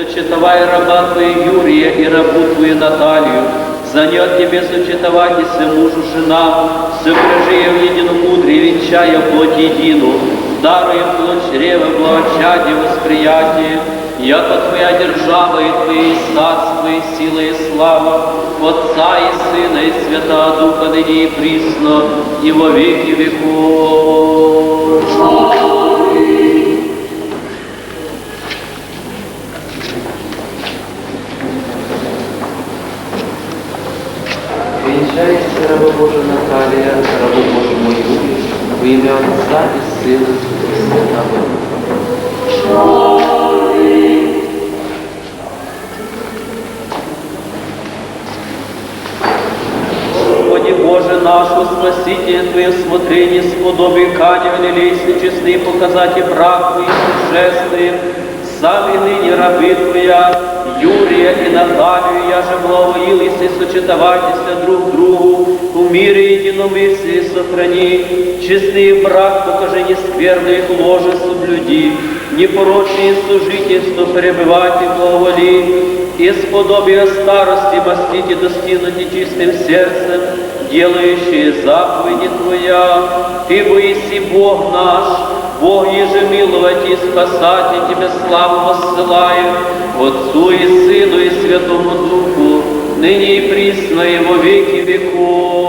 сочетовай раба Твоего Юрия и рабу Твою Наталью, за нее от Тебе сочетовайтеся мужу жена, все прижие в едином мудре, венчая плоть едину, даруем плоть чрева, благочадие, восприятие, яко Твоя держава и Твои царство, и сила, и слава, Отца и Сына, и Святого Духа, ныне и присно, и во веки веков. Венчається раба Божа Наталія, рабу Божому Юрію, в ім'я Отця і Сина і Святого Духа. Господи Боже наш, во спаситель Твое смотрение, сподоби Кане Галилейской честный показать и брак Твоих торжественных, сами ныне рабы Твоя, Юрия и Наталью, я же благоволил, если сочетовайтесь друг другу, в мире единомыслие сохрани, честный брак покажи нескверно их ложе соблюди, непорочные сужительство пребывать и благоволи, и сподобие старости мастите достигнути чистым сердцем, делающие заповеди Твоя. Ты боиси Бог наш, Бог ежемиловать и спасать, и Тебе славу воссылаю, Отцу і Сину, і Святому Духу, нині і прісно, і во віки веков.